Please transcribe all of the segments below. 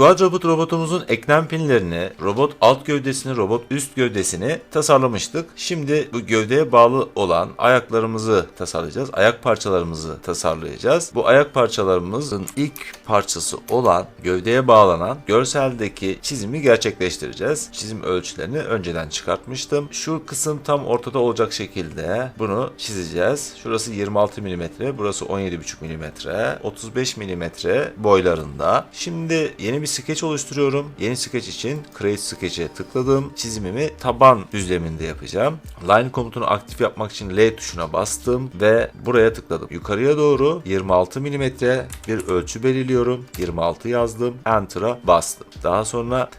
Quadruped robotumuzun eklem pinlerini, robot alt gövdesini, robot üst gövdesini tasarlamıştık. Şimdi bu gövdeye bağlı olan ayaklarımızı tasarlayacağız. Ayak parçalarımızı tasarlayacağız. Bu ayak parçalarımızın ilk parçası olan gövdeye bağlanan görseldeki çizimi gerçekleştireceğiz. Çizim ölçülerini önceden çıkartmıştım. Şu kısım tam ortada olacak şekilde bunu çizeceğiz. Şurası 26 mm, burası 17,5 mm, 35 mm boylarında. Şimdi yeni bir skeç oluşturuyorum. Yeni skeç için Create Sketch'e tıkladım. Çizimimi taban düzleminde yapacağım. Line komutunu aktif yapmak için L tuşuna bastım ve buraya tıkladım. Yukarıya doğru 26 mm bir ölçü belirliyorum. 26 yazdım. Enter'a bastım. Daha sonra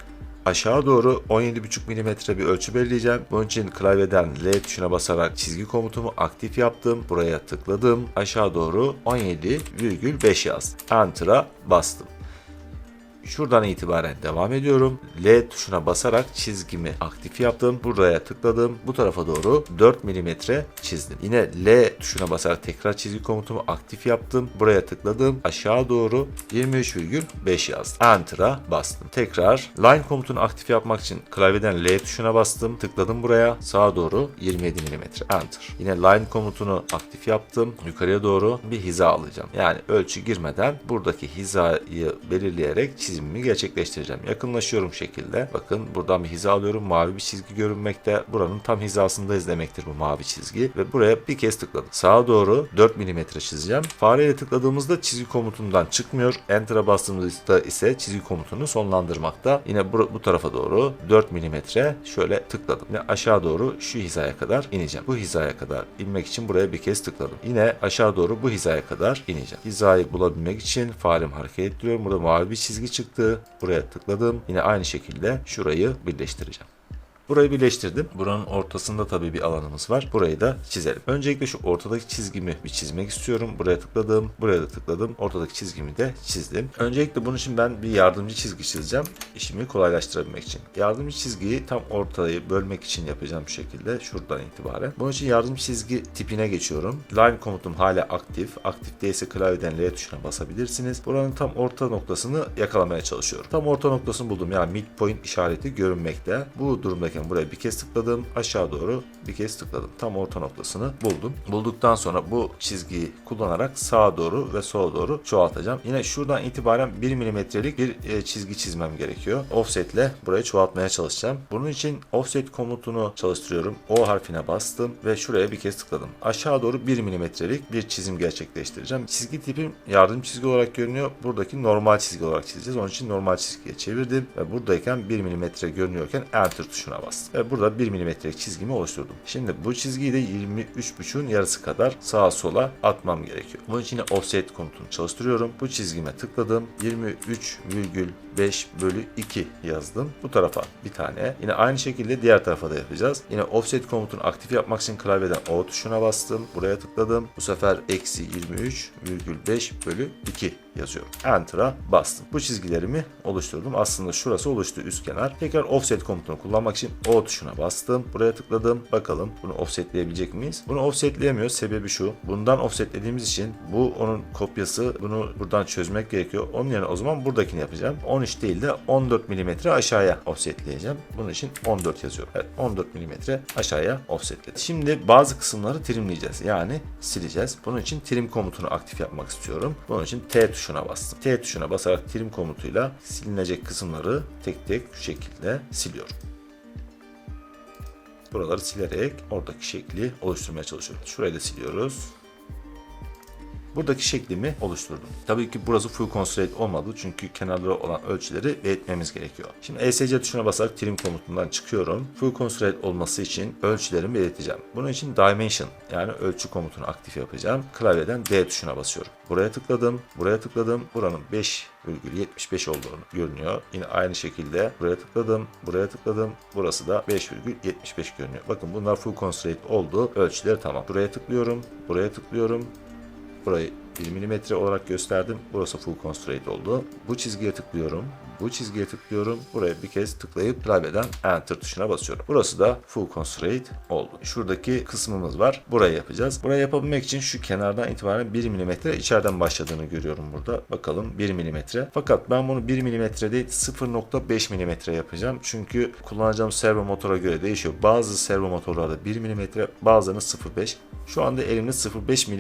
aşağı doğru 17,5 mm bir ölçü belirleyeceğim. Bunun için klavyeden L tuşuna basarak çizgi komutumu aktif yaptım. Buraya tıkladım. Aşağı doğru 17,5 yazdım. Enter'a bastım. Şuradan itibaren devam ediyorum. L tuşuna basarak çizgimi aktif yaptım. Buraya tıkladım. Bu tarafa doğru 4 mm çizdim. Yine L tuşuna basarak tekrar çizgi komutumu aktif yaptım. Buraya tıkladım. Aşağı doğru 23,5 yazdım. Enter'a bastım. Tekrar line komutunu aktif yapmak için klavyeden L tuşuna bastım. Tıkladım buraya. Sağa doğru 27 mm. Enter. Yine line komutunu aktif yaptım. Yukarıya doğru bir hiza alacağım. Yani ölçü girmeden buradaki hizayı belirleyerek çizimimi gerçekleştireceğim. Yakınlaşıyorum şekilde. Bakın buradan bir hiza alıyorum. Mavi bir çizgi görünmekte. Buranın tam hizasındayız demektir bu mavi çizgi. Ve buraya bir kez tıkladım. Sağa doğru 4 mm çizeceğim. Fareyle tıkladığımızda çizgi komutundan çıkmıyor. Enter'a bastığımızda ise çizgi komutunu sonlandırmakta. Yine bu, bu tarafa doğru 4 mm şöyle tıkladım. Yine aşağı doğru şu hizaya kadar ineceğim. Bu hizaya kadar inmek için buraya bir kez tıkladım. Yine aşağı doğru bu hizaya kadar ineceğim. Hizayı bulabilmek için faremi hareket ettiriyorum. Burada mavi bir çizgi çıktı. Buraya tıkladım. Yine aynı şekilde şurayı birleştireceğim. Burayı birleştirdim. Buranın ortasında tabii bir alanımız var. Burayı da çizelim. Öncelikle şu ortadaki çizgimi bir çizmek istiyorum. Buraya tıkladım. Buraya da tıkladım. Ortadaki çizgimi de çizdim. Öncelikle bunun için ben bir yardımcı çizgi çizeceğim. İşimi kolaylaştırabilmek için. Yardımcı çizgiyi tam ortayı bölmek için yapacağım bu şekilde. Şuradan itibaren. Bunun için yardımcı çizgi tipine geçiyorum. Line komutum hala aktif. Aktif değilse klavyeden L tuşuna basabilirsiniz. Buranın tam orta noktasını yakalamaya çalışıyorum. Tam orta noktasını buldum. Yani midpoint işareti görünmekte. Bu durumdayken buraya bir kez tıkladım. Aşağı doğru bir kez tıkladım. Tam orta noktasını buldum. Bulduktan sonra bu çizgiyi kullanarak sağa doğru ve sola doğru çoğaltacağım. Yine şuradan itibaren 1 milimetrelik bir e, çizgi çizmem gerekiyor. Offset ile burayı çoğaltmaya çalışacağım. Bunun için offset komutunu çalıştırıyorum. O harfine bastım ve şuraya bir kez tıkladım. Aşağı doğru 1 milimetrelik bir çizim gerçekleştireceğim. Çizgi tipim yardım çizgi olarak görünüyor. Buradaki normal çizgi olarak çizeceğiz. Onun için normal çizgiye çevirdim ve buradayken 1 milimetre görünüyorken enter tuşuna bastım. Ve burada 1 milimetrelik çizgimi oluşturdum. Şimdi bu çizgiyi de 23.5'ün yarısı kadar sağa sola atmam gerekiyor. Bunun için offset komutunu çalıştırıyorum. Bu çizgime tıkladım. 23,5 bölü 2 yazdım. Bu tarafa bir tane. Yine aynı şekilde diğer tarafa da yapacağız. Yine offset komutunu aktif yapmak için klavyeden O tuşuna bastım. Buraya tıkladım. Bu sefer eksi 23,5 bölü 2 yazıyorum. Enter'a bastım. Bu çizgilerimi oluşturdum. Aslında şurası oluştu üst kenar. Tekrar offset komutunu kullanmak için O tuşuna bastım. Buraya tıkladım. Bakalım bunu offsetleyebilecek miyiz? Bunu offsetleyemiyoruz. Sebebi şu. Bundan offsetlediğimiz için bu onun kopyası. Bunu buradan çözmek gerekiyor. Onun yerine o zaman buradakini yapacağım. 13 değil de 14 mm aşağıya offsetleyeceğim. Bunun için 14 yazıyorum. Evet 14 mm aşağıya offsetledim. Şimdi bazı kısımları trimleyeceğiz. Yani sileceğiz. Bunun için trim komutunu aktif yapmak istiyorum. Bunun için T tuşuna bastım. T tuşuna basarak trim komutuyla silinecek kısımları tek tek şu şekilde siliyorum. Buraları silerek oradaki şekli oluşturmaya çalışıyorum. Şurayı da siliyoruz. Buradaki şeklimi oluşturdum. Tabii ki burası full constraint olmadı çünkü kenarlara olan ölçüleri belirtmemiz gerekiyor. Şimdi ESC tuşuna basarak trim komutundan çıkıyorum. Full constraint olması için ölçülerimi belirteceğim. Bunun için dimension yani ölçü komutunu aktif yapacağım. Klavyeden D tuşuna basıyorum. Buraya tıkladım, buraya tıkladım. Buranın 5,75 olduğunu görünüyor. Yine aynı şekilde buraya tıkladım, buraya tıkladım. Burası da 5,75 görünüyor. Bakın bunlar full constraint oldu. Ölçüleri tamam. Buraya tıklıyorum, buraya tıklıyorum, Burayı 1 mm olarak gösterdim. Burası full constraint oldu. Bu çizgiye tıklıyorum. Bu çizgiye tıklıyorum. Buraya bir kez tıklayıp klavyeden Enter tuşuna basıyorum. Burası da full constraint oldu. Şuradaki kısmımız var. Burayı yapacağız. Burayı yapabilmek için şu kenardan itibaren 1 mm içeriden başladığını görüyorum burada. Bakalım 1 mm. Fakat ben bunu 1 mm değil 0.5 mm yapacağım. Çünkü kullanacağım servo motora göre değişiyor. Bazı servo motorlarda 1 mm, bazılarının 0.5. Şu anda elimde 0.5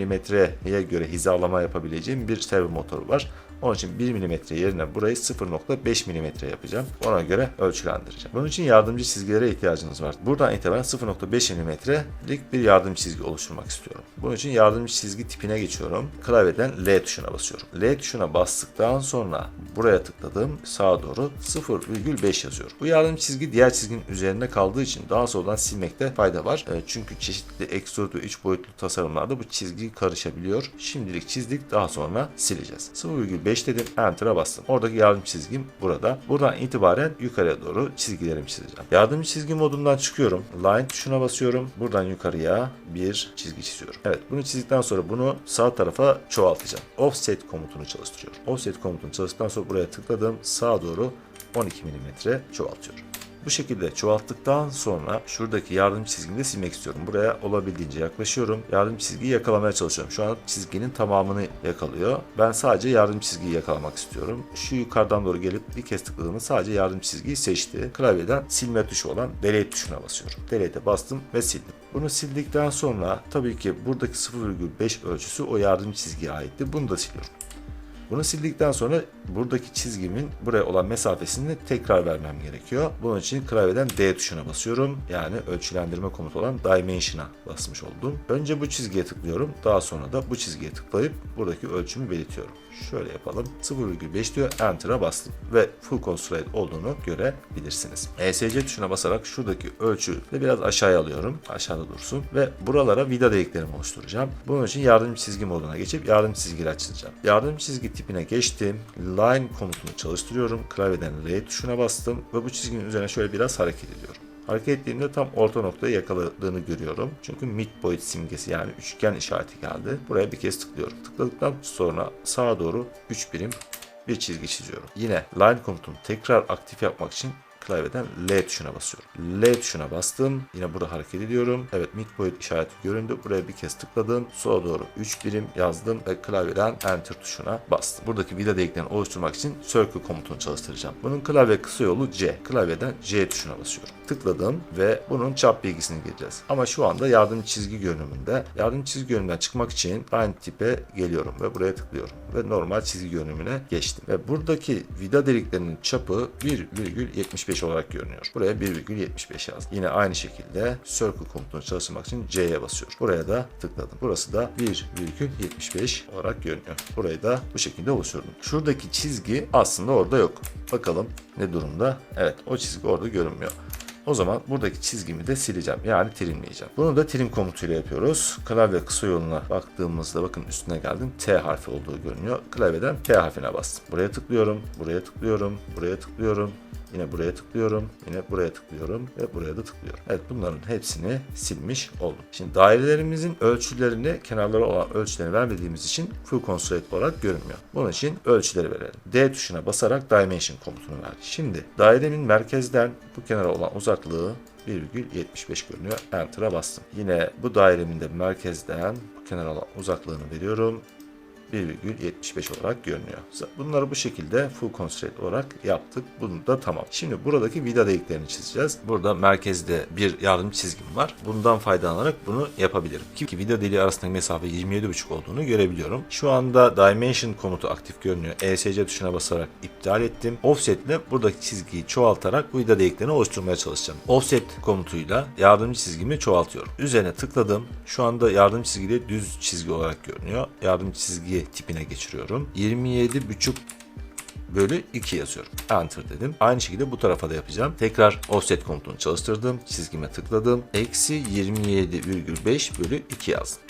mm'ye göre hizalama yapabileceğim bir servo motoru var. Onun için 1 mm yerine burayı 0.5 mm yapacağım. Ona göre ölçülendireceğim. Bunun için yardımcı çizgilere ihtiyacınız var. Buradan itibaren 0.5 mm'lik bir yardımcı çizgi oluşturmak istiyorum. Bunun için yardımcı çizgi tipine geçiyorum. Klavyeden L tuşuna basıyorum. L tuşuna bastıktan sonra buraya tıkladım. Sağa doğru 0,5 yazıyorum. Bu yardımcı çizgi diğer çizginin üzerinde kaldığı için daha sonradan silmekte fayda var. E, Çünkü çeşitli ve 3 boyutlu tasarımlarda bu çizgi karışabiliyor. Şimdilik çizdik daha sonra sileceğiz. 0,5 dedim Enter'a bastım. Oradaki yardımcı çizgim burada. Buradan itibaren yukarıya doğru çizgilerimi çizeceğim. Yardımcı çizgi modundan çıkıyorum. Line tuşuna basıyorum. Buradan yukarıya bir çizgi çiziyorum. Evet bunu çizdikten sonra bunu sağ tarafa çoğaltacağım. Offset komutunu çalıştırıyorum. Offset komutunu çalıştıktan sonra buraya tıkladım. Sağa doğru 12 mm çoğaltıyorum. Bu şekilde çoğalttıktan sonra şuradaki yardım çizgimi de silmek istiyorum. Buraya olabildiğince yaklaşıyorum. Yardım çizgiyi yakalamaya çalışıyorum. Şu an çizginin tamamını yakalıyor. Ben sadece yardım çizgiyi yakalamak istiyorum. Şu yukarıdan doğru gelip bir kez tıkladığımda sadece yardım çizgiyi seçti. Klavyeden silme tuşu olan delete tuşuna basıyorum. Delete'e bastım ve sildim. Bunu sildikten sonra tabii ki buradaki 0,5 ölçüsü o yardım çizgiye aitti. Bunu da siliyorum. Bunu sildikten sonra buradaki çizgimin buraya olan mesafesini tekrar vermem gerekiyor. Bunun için klavyeden D tuşuna basıyorum. Yani ölçülendirme komutu olan Dimension'a basmış oldum. Önce bu çizgiye tıklıyorum. Daha sonra da bu çizgiye tıklayıp buradaki ölçümü belirtiyorum. Şöyle yapalım. 0,5 diyor. Enter'a bastım. Ve full constraint olduğunu görebilirsiniz. ESC tuşuna basarak şuradaki ölçüyü de biraz aşağıya alıyorum. Aşağıda dursun. Ve buralara vida deliklerimi oluşturacağım. Bunun için yardım çizgi moduna geçip yardım çizgiler çizeceğim. Yardım çizgi tipine geçtim. Line komutunu çalıştırıyorum. Klavyeden R tuşuna bastım. Ve bu çizginin üzerine şöyle biraz hareket ediyorum. Hareket ettiğimde tam orta noktayı yakaladığını görüyorum. Çünkü midpoint simgesi yani üçgen işareti geldi. Buraya bir kez tıklıyorum. Tıkladıktan sonra sağa doğru 3 birim bir çizgi çiziyorum. Yine line komutunu tekrar aktif yapmak için klavyeden L tuşuna basıyorum. L tuşuna bastım. Yine burada hareket ediyorum. Evet midpoint işareti göründü. Buraya bir kez tıkladım. Sola doğru 3 birim yazdım ve klavyeden Enter tuşuna bastım. Buradaki vida deliklerini oluşturmak için Circle komutunu çalıştıracağım. Bunun klavye kısa yolu C. Klavyeden C tuşuna basıyorum. Tıkladım ve bunun çap bilgisini gireceğiz. Ama şu anda yardım çizgi görünümünde. Yardım çizgi görünümünden çıkmak için Line tipe geliyorum ve buraya tıklıyorum. Ve normal çizgi görünümüne geçtim. Ve buradaki vida deliklerinin çapı 1,75 olarak görünüyor. Buraya 1,75 yazdım. Yine aynı şekilde Circle komutunu çalıştırmak için C'ye basıyorum. Buraya da tıkladım. Burası da 1,75 olarak görünüyor. Burayı da bu şekilde oluşturdum. Şuradaki çizgi aslında orada yok. Bakalım ne durumda? Evet o çizgi orada görünmüyor. O zaman buradaki çizgimi de sileceğim. Yani trimleyeceğim. Bunu da trim komutuyla yapıyoruz. Klavye kısa yoluna baktığımızda bakın üstüne geldim. T harfi olduğu görünüyor. Klavyeden T harfine bastım. Buraya tıklıyorum. Buraya tıklıyorum. Buraya tıklıyorum. Yine buraya tıklıyorum. Yine buraya tıklıyorum. Ve buraya da tıklıyorum. Evet bunların hepsini silmiş oldum. Şimdi dairelerimizin ölçülerini kenarlara olan ölçülerini vermediğimiz için full constraint olarak görünmüyor. Bunun için ölçüleri verelim. D tuşuna basarak dimension komutunu verdik. Şimdi dairemin merkezden bu kenara olan uzaklığı 1,75 görünüyor. Enter'a bastım. Yine bu dairemin de merkezden bu kenara olan uzaklığını veriyorum. 1,75 olarak görünüyor. Bunları bu şekilde full constraint olarak yaptık. Bunu da tamam. Şimdi buradaki vida deliklerini çizeceğiz. Burada merkezde bir yardım çizgim var. Bundan faydalanarak bunu yapabilirim. Ki vida deliği arasındaki mesafe 27,5 olduğunu görebiliyorum. Şu anda dimension komutu aktif görünüyor. ESC tuşuna basarak iptal ettim. Offset ile buradaki çizgiyi çoğaltarak bu vida deliklerini oluşturmaya çalışacağım. Offset komutuyla yardımcı çizgimi çoğaltıyorum. Üzerine tıkladım. Şu anda yardım çizgi de düz çizgi olarak görünüyor. Yardım tipine geçiriyorum. 27,5 bölü 2 yazıyorum. Enter dedim. Aynı şekilde bu tarafa da yapacağım. Tekrar offset komutunu çalıştırdım. Çizgime tıkladım. Eksi 27,5 bölü 2 yazdım.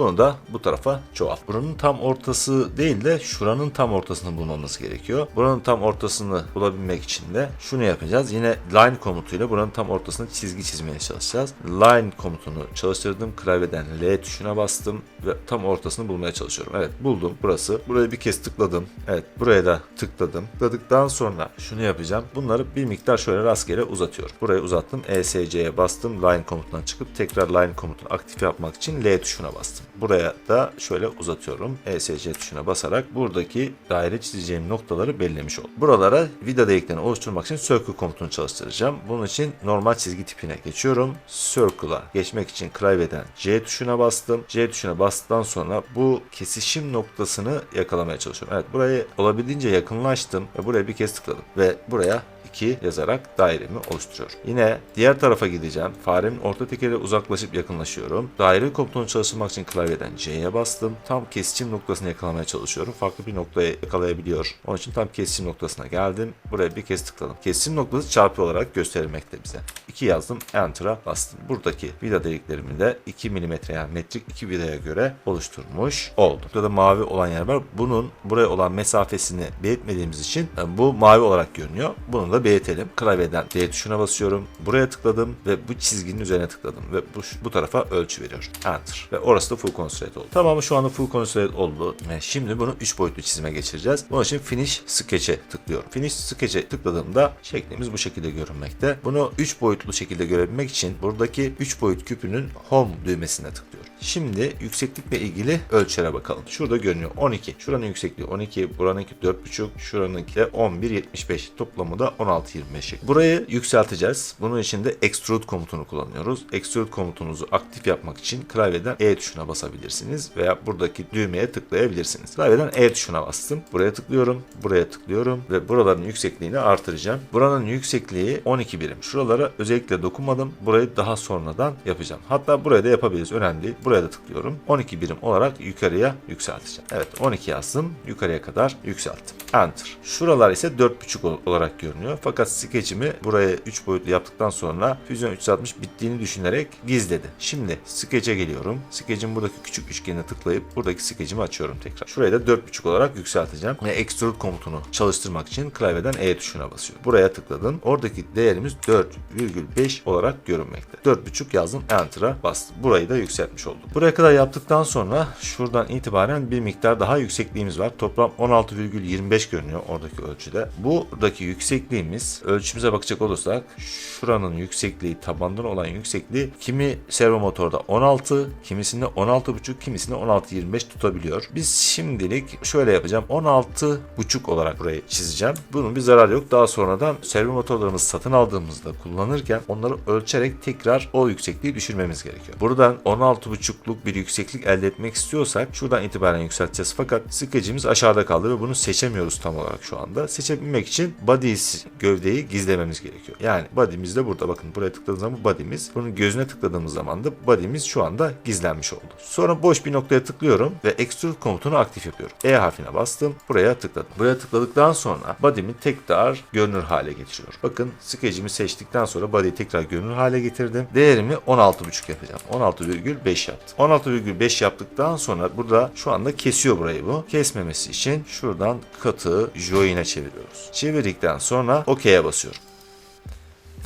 Bunu da bu tarafa çoğalt. Buranın tam ortası değil de şuranın tam ortasını bulmamız gerekiyor. Buranın tam ortasını bulabilmek için de şunu yapacağız. Yine line komutuyla buranın tam ortasına çizgi çizmeye çalışacağız. Line komutunu çalıştırdım. Klavyeden L tuşuna bastım ve tam ortasını bulmaya çalışıyorum. Evet buldum burası. Buraya bir kez tıkladım. Evet buraya da tıkladım. Tıkladıktan sonra şunu yapacağım. Bunları bir miktar şöyle rastgele uzatıyorum. Burayı uzattım. ESC'ye bastım. Line komutundan çıkıp tekrar line komutunu aktif yapmak için L tuşuna bastım. Buraya da şöyle uzatıyorum. ESC tuşuna basarak buradaki daire çizeceğim noktaları belirlemiş oldum. Buralara vida deliklerini oluşturmak için circle komutunu çalıştıracağım. Bunun için normal çizgi tipine geçiyorum. Circle'a geçmek için klavyeden C tuşuna bastım. C tuşuna bastıktan sonra bu kesişim noktasını yakalamaya çalışıyorum. Evet burayı olabildiğince yakınlaştım ve buraya bir kez tıkladım. Ve buraya 2 yazarak dairemi oluşturuyorum. Yine diğer tarafa gideceğim. Farenin orta tekeri uzaklaşıp yakınlaşıyorum. Daire komutunu çalıştırmak için klavyeden C'ye bastım. Tam kesişim noktasını yakalamaya çalışıyorum. Farklı bir noktaya yakalayabiliyor. Onun için tam kesişim noktasına geldim. Buraya bir kez tıkladım. Kesişim noktası çarpı olarak gösterilmekte bize. 2 yazdım. Enter'a bastım. Buradaki vida deliklerimi de 2 mm yani metrik 2 vidaya göre oluşturmuş oldum. Burada mavi olan yer var. Bunun buraya olan mesafesini belirtmediğimiz için e, bu mavi olarak görünüyor. Bunu da belirtelim. Klavyeden D tuşuna basıyorum. Buraya tıkladım ve bu çizginin üzerine tıkladım ve bu, bu tarafa ölçü veriyor. Enter. Ve orası da full concentrate oldu. Tamam şu anda full concentrate oldu. Ve şimdi bunu 3 boyutlu çizime geçireceğiz. Bunun için finish sketch'e tıklıyorum. Finish sketch'e tıkladığımda şeklimiz bu şekilde görünmekte. Bunu 3 boyutlu şekilde görebilmek için buradaki 3 boyut küpünün home düğmesine tıklıyorum. Şimdi yükseklikle ilgili ölçülere bakalım. Şurada görünüyor 12. Şuranın yüksekliği 12, buranınki 4,5, şuranınki de 11,75. Toplamı da 16,25. Burayı yükselteceğiz. Bunun için de extrude komutunu kullanıyoruz. Extrude komutunuzu aktif yapmak için klavyeden E tuşuna basabilirsiniz veya buradaki düğmeye tıklayabilirsiniz. Klavyeden E tuşuna bastım. Buraya tıklıyorum, buraya tıklıyorum ve buraların yüksekliğini artıracağım. Buranın yüksekliği 12 birim. Şuralara özellikle dokunmadım. Burayı daha sonradan yapacağım. Hatta buraya da yapabiliriz. Önemli değil. Buraya da tıklıyorum. 12 birim olarak yukarıya yükselteceğim. Evet 12 yazdım. Yukarıya kadar yükselttim. Enter. Şuralar ise 4.5 olarak görünüyor. Fakat sketch'imi buraya 3 boyutlu yaptıktan sonra Fusion 360 bittiğini düşünerek gizledi. Şimdi sketch'e geliyorum. Sketch'in buradaki küçük üçgenine tıklayıp buradaki sketch'imi açıyorum tekrar. Şurayı da 4.5 olarak yükselteceğim. Ve extrude komutunu çalıştırmak için klavyeden E tuşuna basıyorum. Buraya tıkladım. Oradaki değerimiz 4,5 olarak görünmekte. 4.5 yazdım. Enter'a bastım. Burayı da yükseltmiş oldum. Buraya kadar yaptıktan sonra şuradan itibaren bir miktar daha yüksekliğimiz var. Toplam 16,25 görünüyor oradaki ölçüde. Buradaki yüksekliğimiz ölçümüze bakacak olursak şuranın yüksekliği tabandan olan yüksekliği kimi servo motorda 16, kimisinde 16,5, kimisinde 16,25 tutabiliyor. Biz şimdilik şöyle yapacağım. 16,5 olarak burayı çizeceğim. Bunun bir zararı yok. Daha sonradan servo motorlarımızı satın aldığımızda kullanırken onları ölçerek tekrar o yüksekliği düşürmemiz gerekiyor. Buradan 16,5'luk bir yükseklik elde etmek istiyorsak şuradan itibaren yükselteceğiz. Fakat skecimiz aşağıda kaldı ve bunu seçemiyoruz tam olarak şu anda. Seçebilmek için body gövdeyi gizlememiz gerekiyor. Yani body'miz de burada. Bakın buraya tıkladığımız zaman body'miz. Bunun gözüne tıkladığımız zaman da body'miz şu anda gizlenmiş oldu. Sonra boş bir noktaya tıklıyorum ve extrude komutunu aktif yapıyorum. E harfine bastım. Buraya tıkladım. Buraya tıkladıktan sonra body'mi tekrar görünür hale getiriyorum. Bakın skecimi seçtikten sonra body'yi tekrar görünür hale getirdim. Değerimi 16.5 yapacağım. 16,5 yaptım. 16,5 yaptıktan sonra burada şu anda kesiyor burayı bu. Kesmemesi için şuradan katı join'e çeviriyoruz. Çevirdikten sonra OK'ye basıyorum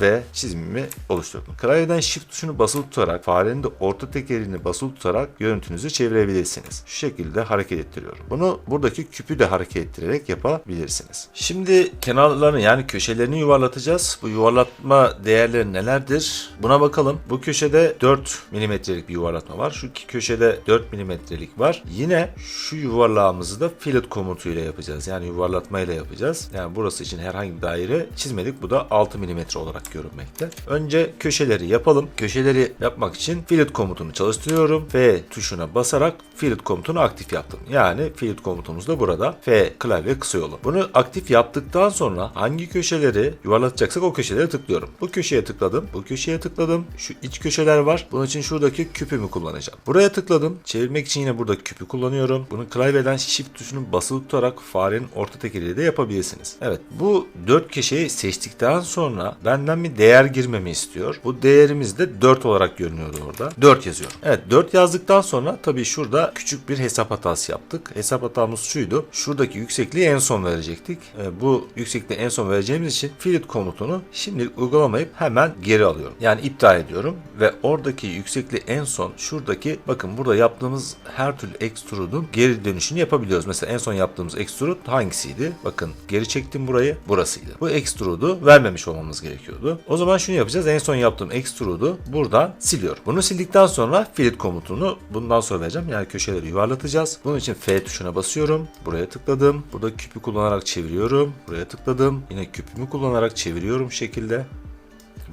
ve çizimimi oluşturdum. Klavyeden Shift tuşunu basılı tutarak farenin de orta tekerini basılı tutarak görüntünüzü çevirebilirsiniz. Şu şekilde hareket ettiriyorum. Bunu buradaki küpü de hareket ettirerek yapabilirsiniz. Şimdi kenarlarını yani köşelerini yuvarlatacağız. Bu yuvarlatma değerleri nelerdir? Buna bakalım. Bu köşede 4 milimetrelik bir yuvarlatma var. Şu iki köşede 4 milimetrelik var. Yine şu yuvarlağımızı da fillet komutuyla yapacağız. Yani yuvarlatmayla yapacağız. Yani burası için herhangi bir daire çizmedik. Bu da 6 milimetre olarak görünmekte. Önce köşeleri yapalım. Köşeleri yapmak için fillet komutunu çalıştırıyorum. F tuşuna basarak fillet komutunu aktif yaptım. Yani fillet komutumuz da burada. F klavye kısa yolu. Bunu aktif yaptıktan sonra hangi köşeleri yuvarlatacaksak o köşelere tıklıyorum. Bu köşeye tıkladım. Bu köşeye tıkladım. Şu iç köşeler var. Bunun için şuradaki küpümü kullanacağım. Buraya tıkladım. Çevirmek için yine burada küpü kullanıyorum. Bunu klavyeden shift tuşunu basılı tutarak farenin orta tekeriyle de yapabilirsiniz. Evet bu dört köşeyi seçtikten sonra benden benden bir değer girmemi istiyor. Bu değerimiz de 4 olarak görünüyordu orada. 4 yazıyorum. Evet 4 yazdıktan sonra tabii şurada küçük bir hesap hatası yaptık. Hesap hatamız şuydu. Şuradaki yüksekliği en son verecektik. E, bu yüksekliği en son vereceğimiz için filit komutunu şimdi uygulamayıp hemen geri alıyorum. Yani iptal ediyorum ve oradaki yüksekliği en son şuradaki bakın burada yaptığımız her türlü extrude'un geri dönüşünü yapabiliyoruz. Mesela en son yaptığımız extrude hangisiydi? Bakın geri çektim burayı. Burasıydı. Bu extrude'u vermemiş olmamız gerekiyordu. O zaman şunu yapacağız. En son yaptığım extrude'u buradan siliyorum. Bunu sildikten sonra fillet komutunu bundan sonra vereceğim. Yani köşeleri yuvarlatacağız. Bunun için F tuşuna basıyorum. Buraya tıkladım. Burada küpü kullanarak çeviriyorum. Buraya tıkladım. Yine küpümü kullanarak çeviriyorum şekilde.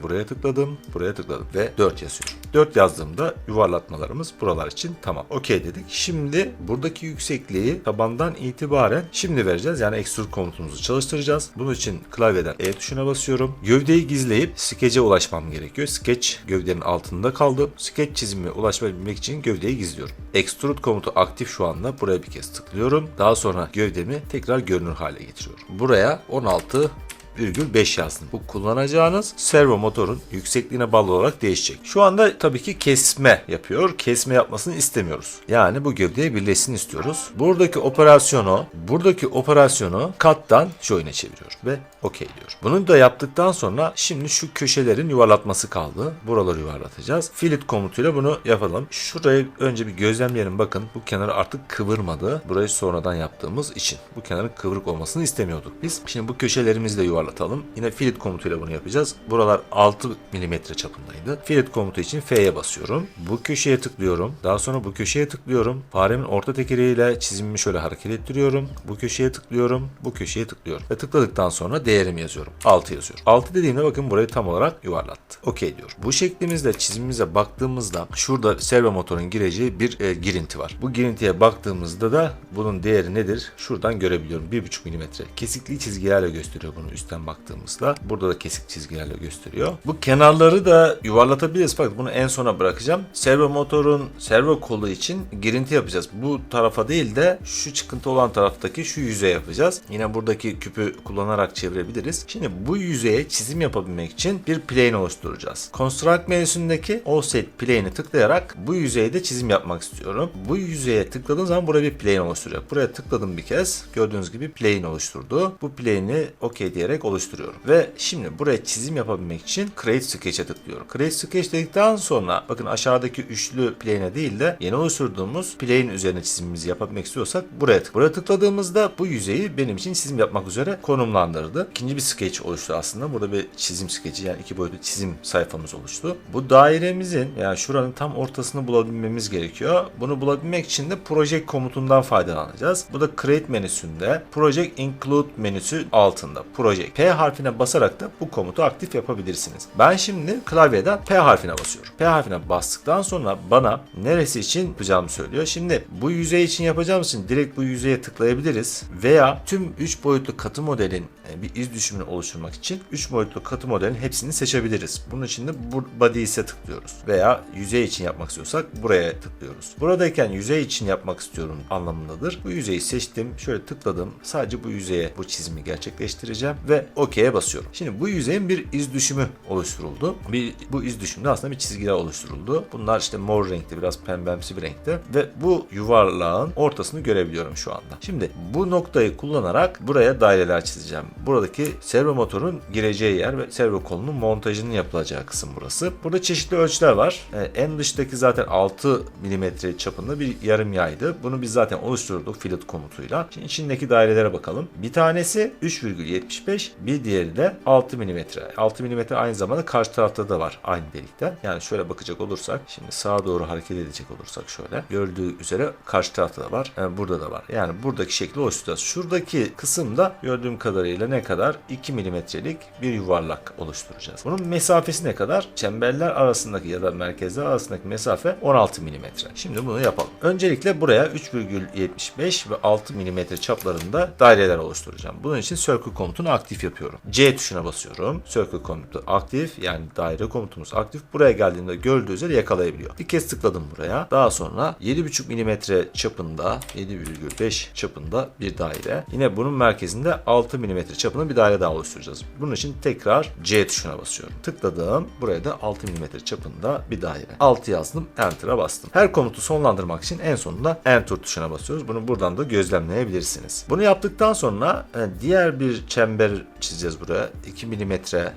Buraya tıkladım, buraya tıkladım ve 4 yazıyorum. 4 yazdığımda yuvarlatmalarımız buralar için tamam. Okey dedik. Şimdi buradaki yüksekliği tabandan itibaren şimdi vereceğiz. Yani extrude komutumuzu çalıştıracağız. Bunun için klavyeden E tuşuna basıyorum. Gövdeyi gizleyip skece ulaşmam gerekiyor. Sketch gövdenin altında kaldı. Sketch çizimine ulaşabilmek için gövdeyi gizliyorum. Extrude komutu aktif şu anda. Buraya bir kez tıklıyorum. Daha sonra gövdemi tekrar görünür hale getiriyorum. Buraya 16 1,5 yazdım. Bu kullanacağınız servo motorun yüksekliğine bağlı olarak değişecek. Şu anda tabii ki kesme yapıyor. Kesme yapmasını istemiyoruz. Yani bu gövdeye birleşsin istiyoruz. Buradaki operasyonu, buradaki operasyonu kattan join'e çeviriyor ve okey diyor. Bunu da yaptıktan sonra şimdi şu köşelerin yuvarlatması kaldı. Buraları yuvarlatacağız. Fillet komutuyla bunu yapalım. Şurayı önce bir gözlemleyelim. Bakın bu kenarı artık kıvırmadı. Burayı sonradan yaptığımız için. Bu kenarın kıvrık olmasını istemiyorduk biz. Şimdi bu köşelerimizi de yuvarlatalım. Yine fillet komutuyla bunu yapacağız. Buralar 6 mm çapındaydı. Fillet komutu için F'ye basıyorum. Bu köşeye tıklıyorum. Daha sonra bu köşeye tıklıyorum. Faremin orta tekeriyle çizimimi şöyle hareket ettiriyorum. Bu köşeye tıklıyorum. Bu köşeye tıklıyorum. Ve tıkladıktan sonra değerimi yazıyorum. 6 yazıyorum. 6 dediğimde bakın burayı tam olarak yuvarlattı. Okey diyor. Bu şeklimizde çizimimize baktığımızda şurada servo motorun gireceği bir e, girinti var. Bu girintiye baktığımızda da bunun değeri nedir? Şuradan görebiliyorum. 1,5 mm. Kesikli çizgilerle gösteriyor bunu üstten baktığımızda. Burada da kesik çizgilerle gösteriyor. Bu kenarları da yuvarlatabiliriz fakat bunu en sona bırakacağım. Servo motorun servo kolu için girinti yapacağız. Bu tarafa değil de şu çıkıntı olan taraftaki şu yüzeye yapacağız. Yine buradaki küpü kullanarak çevirebiliriz. Şimdi bu yüzeye çizim yapabilmek için bir plane oluşturacağız. Construct menüsündeki Offset plane'i tıklayarak bu yüzeyde çizim yapmak istiyorum. Bu yüzeye tıkladığım zaman buraya bir plane oluşturacak. Buraya tıkladım bir kez. Gördüğünüz gibi plane oluşturdu. Bu plane'i OK diyerek oluşturuyorum. Ve şimdi buraya çizim yapabilmek için Create Sketch'e tıklıyorum. Create Sketch dedikten sonra bakın aşağıdaki üçlü plane'e değil de yeni oluşturduğumuz plane üzerine çizimimizi yapabilmek istiyorsak buraya tık. Buraya tıkladığımızda bu yüzeyi benim için çizim yapmak üzere konumlandırdı. İkinci bir sketch oluştu aslında. Burada bir çizim skeci yani iki boyutlu çizim sayfamız oluştu. Bu dairemizin yani şuranın tam ortasını bulabilmemiz gerekiyor. Bunu bulabilmek için de Project komutundan faydalanacağız. Bu da Create menüsünde Project Include menüsü altında. Project. P harfine basarak da bu komutu aktif yapabilirsiniz. Ben şimdi klavyeden P harfine basıyorum. P harfine bastıktan sonra bana neresi için yapacağımı söylüyor. Şimdi bu yüzey için yapacağım için direkt bu yüzeye tıklayabiliriz. Veya tüm 3 boyutlu katı modelin e, bir iz düşümünü oluşturmak için 3 boyutlu katı modelin hepsini seçebiliriz. Bunun için de bu body ise tıklıyoruz. Veya yüzey için yapmak istiyorsak buraya tıklıyoruz. Buradayken yüzey için yapmak istiyorum anlamındadır. Bu yüzeyi seçtim. Şöyle tıkladım. Sadece bu yüzeye bu çizimi gerçekleştireceğim ve OK'ye basıyorum. Şimdi bu yüzeyin bir iz düşümü oluşturuldu. Bir, bu iz düşümde aslında bir çizgiler oluşturuldu. Bunlar işte mor renkte biraz pembemsi bir renkte ve bu yuvarlağın ortasını görebiliyorum şu anda. Şimdi bu noktayı kullanarak buraya daireler çizeceğim. Buradaki servo motorun gireceği yer ve servo kolunun montajının yapılacağı kısım burası. Burada çeşitli ölçüler var. Ee, en dıştaki zaten 6 mm çapında bir yarım yaydı. Bunu biz zaten oluşturduk fillet komutuyla. Şimdi içindeki dairelere bakalım. Bir tanesi 3,75 bir diğeri de 6 mm. 6 mm aynı zamanda karşı tarafta da var aynı delikten. Yani şöyle bakacak olursak şimdi sağa doğru hareket edecek olursak şöyle gördüğü üzere karşı tarafta da var. Yani burada da var. Yani buradaki şekli oluşturacağız. Şuradaki kısımda gördüğüm kadarıyla ne kadar? 2 milimetrelik bir yuvarlak oluşturacağız. Bunun mesafesi ne kadar? Çemberler arasındaki ya da merkezler arasındaki mesafe 16 milimetre. Şimdi bunu yapalım. Öncelikle buraya 3,75 ve 6 milimetre çaplarında daireler oluşturacağım. Bunun için circle komutunu aktif yapıyorum. C tuşuna basıyorum. Circle komutu aktif yani daire komutumuz aktif. Buraya geldiğimde gördüğü üzere yakalayabiliyor. Bir kez tıkladım buraya. Daha sonra 7,5 mm çapında 7,5 çapında bir daire. Yine bunun merkezinde 6 mm çapında bir daire daha oluşturacağız. Bunun için tekrar C tuşuna basıyorum. Tıkladım. Buraya da 6 mm çapında bir daire. 6 yazdım. Enter'a bastım. Her komutu sonlandırmak için en sonunda Enter tuşuna basıyoruz. Bunu buradan da gözlemleyebilirsiniz. Bunu yaptıktan sonra e, diğer bir çember çizeceğiz buraya. 2 mm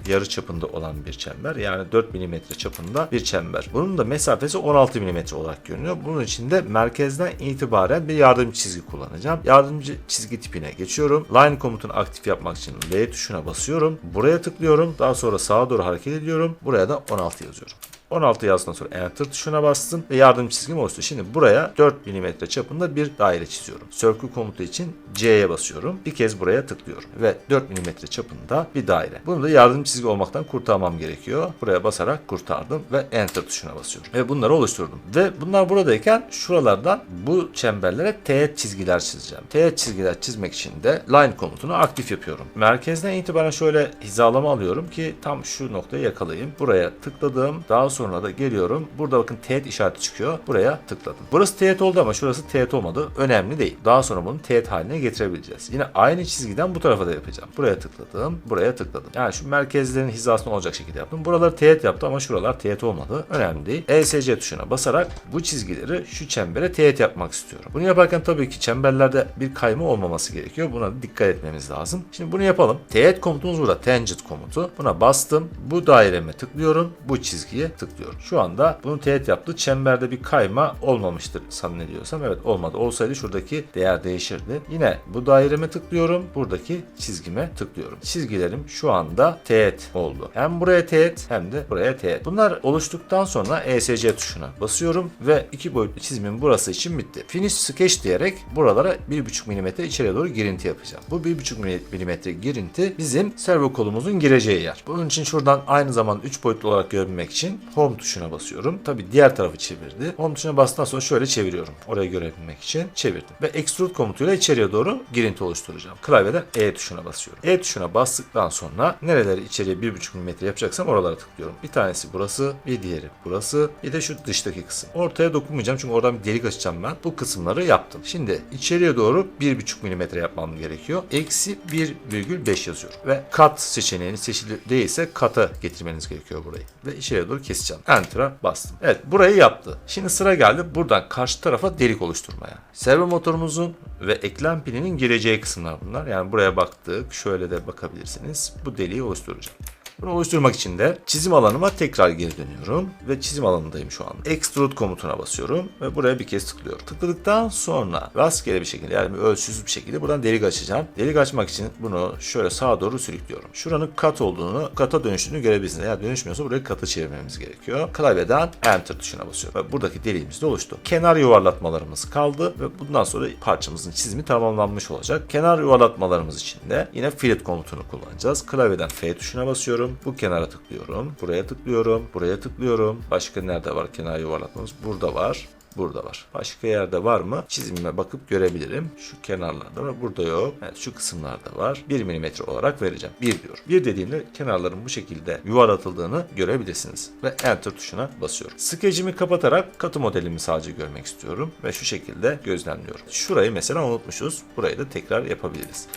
yarı çapında olan bir çember. Yani 4 mm çapında bir çember. Bunun da mesafesi 16 mm olarak görünüyor. Bunun için de merkezden itibaren bir yardımcı çizgi kullanacağım. Yardımcı çizgi tipine geçiyorum. Line komutunu aktif yapmak için L tuşuna basıyorum. Buraya tıklıyorum. Daha sonra sağa doğru hareket ediyorum. Buraya da 16 yazıyorum. 16 yazdıktan sonra Enter tuşuna bastım ve yardım çizgim oluştu. Şimdi buraya 4 mm çapında bir daire çiziyorum. Circle komutu için C'ye basıyorum. Bir kez buraya tıklıyorum ve 4 mm çapında bir daire. Bunu da yardım çizgi olmaktan kurtarmam gerekiyor. Buraya basarak kurtardım ve Enter tuşuna basıyorum. Ve bunları oluşturdum. Ve bunlar buradayken şuralardan bu çemberlere teğet çizgiler çizeceğim. Teğet çizgiler çizmek için de Line komutunu aktif yapıyorum. Merkezden itibaren şöyle hizalama alıyorum ki tam şu noktayı yakalayayım. Buraya tıkladım. Daha sonra da geliyorum. Burada bakın teğet işareti çıkıyor. Buraya tıkladım. Burası teğet oldu ama şurası teğet olmadı. Önemli değil. Daha sonra bunu teğet haline getirebileceğiz. Yine aynı çizgiden bu tarafa da yapacağım. Buraya tıkladım. Buraya tıkladım. Yani şu merkezlerin hizasına olacak şekilde yaptım. Buraları teğet yaptı ama şuralar teğet olmadı. Önemli değil. ESC tuşuna basarak bu çizgileri şu çembere teğet yapmak istiyorum. Bunu yaparken tabii ki çemberlerde bir kayma olmaması gerekiyor. Buna dikkat etmemiz lazım. Şimdi bunu yapalım. Teğet komutumuz burada. Tangent komutu. Buna bastım. Bu daireme tıklıyorum. Bu çizgiye tıklıyorum. Şu anda bunu teğet yaptı. Çemberde bir kayma olmamıştır zannediyorsam. Evet olmadı. Olsaydı şuradaki değer değişirdi. Yine bu daireme tıklıyorum. Buradaki çizgime tıklıyorum. Çizgilerim şu anda teğet oldu. Hem buraya teğet hem de buraya teğet. Bunlar oluştuktan sonra ESC tuşuna basıyorum ve iki boyutlu çizimin burası için bitti. Finish Sketch diyerek buralara 1.5 mm içeriye doğru girinti yapacağım. Bu 1.5 mm girinti bizim servo kolumuzun gireceği yer. Bunun için şuradan aynı zamanda 3 boyutlu olarak görebilmek için Home tuşuna basıyorum. Tabi diğer tarafı çevirdi. Home tuşuna bastıktan sonra şöyle çeviriyorum. Orayı görebilmek için çevirdim. Ve Extrude komutuyla içeriye doğru girinti oluşturacağım. Klavyeden E tuşuna basıyorum. E tuşuna bastıktan sonra nereleri içeriye 1.5 mm yapacaksam oralara tıklıyorum. Bir tanesi burası, bir diğeri burası, bir de şu dıştaki kısım. Ortaya dokunmayacağım çünkü oradan bir delik açacağım ben. Bu kısımları yaptım. Şimdi içeriye doğru 1.5 mm yapmam gerekiyor. Eksi 1,5 yazıyorum. Ve kat seçeneğini seçili değilse kata getirmeniz gerekiyor burayı. Ve içeriye doğru keseceğim. Enter'a bastım. Evet burayı yaptı. Şimdi sıra geldi buradan karşı tarafa delik oluşturmaya. Servo motorumuzun ve eklem pilinin gireceği kısımlar bunlar. Yani buraya baktık. Şöyle de bakabilirsiniz. Bu deliği oluşturacağım. Bunu oluşturmak için de çizim alanıma tekrar geri dönüyorum ve çizim alanındayım şu anda. Extrude komutuna basıyorum ve buraya bir kez tıklıyorum. Tıkladıktan sonra rastgele bir şekilde yani ölçüsüz bir şekilde buradan delik açacağım. Delik açmak için bunu şöyle sağa doğru sürüklüyorum. Şuranın kat olduğunu, kata dönüştüğünü görebilirsiniz. Eğer dönüşmüyorsa burayı katı çevirmemiz gerekiyor. Klavyeden Enter tuşuna basıyorum ve buradaki deliğimiz de oluştu. Kenar yuvarlatmalarımız kaldı ve bundan sonra parçamızın çizimi tamamlanmış olacak. Kenar yuvarlatmalarımız için de yine fillet komutunu kullanacağız. Klavyeden F tuşuna basıyorum. Bu kenara tıklıyorum. Buraya tıklıyorum. Buraya tıklıyorum. Başka nerede var kenar yuvarlatmamız? Burada var. Burada var. Başka yerde var mı? Çizimime bakıp görebilirim. Şu kenarlarda var. Burada yok. Evet, şu kısımlarda var. 1 mm olarak vereceğim. 1 diyor. 1 dediğimde kenarların bu şekilde yuvarlatıldığını görebilirsiniz. Ve Enter tuşuna basıyorum. Skecimi kapatarak katı modelimi sadece görmek istiyorum. Ve şu şekilde gözlemliyorum. Şurayı mesela unutmuşuz. Burayı da tekrar yapabiliriz.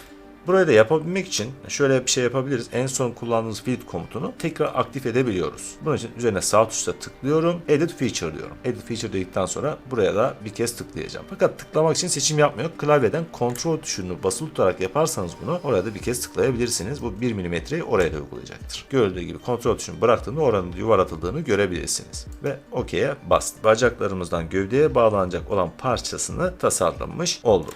Burayı da yapabilmek için şöyle bir şey yapabiliriz. En son kullandığımız field komutunu tekrar aktif edebiliyoruz. Bunun için üzerine sağ tuşla tıklıyorum. Edit feature diyorum. Edit feature dedikten sonra buraya da bir kez tıklayacağım. Fakat tıklamak için seçim yapmıyor. Klavyeden kontrol tuşunu basılı tutarak yaparsanız bunu oraya da bir kez tıklayabilirsiniz. Bu 1 milimetreyi oraya da uygulayacaktır. Gördüğü gibi kontrol tuşunu bıraktığında oranın yuvarlatıldığını görebilirsiniz. Ve OK'ye bastım. Bacaklarımızdan gövdeye bağlanacak olan parçasını tasarlamış olduk.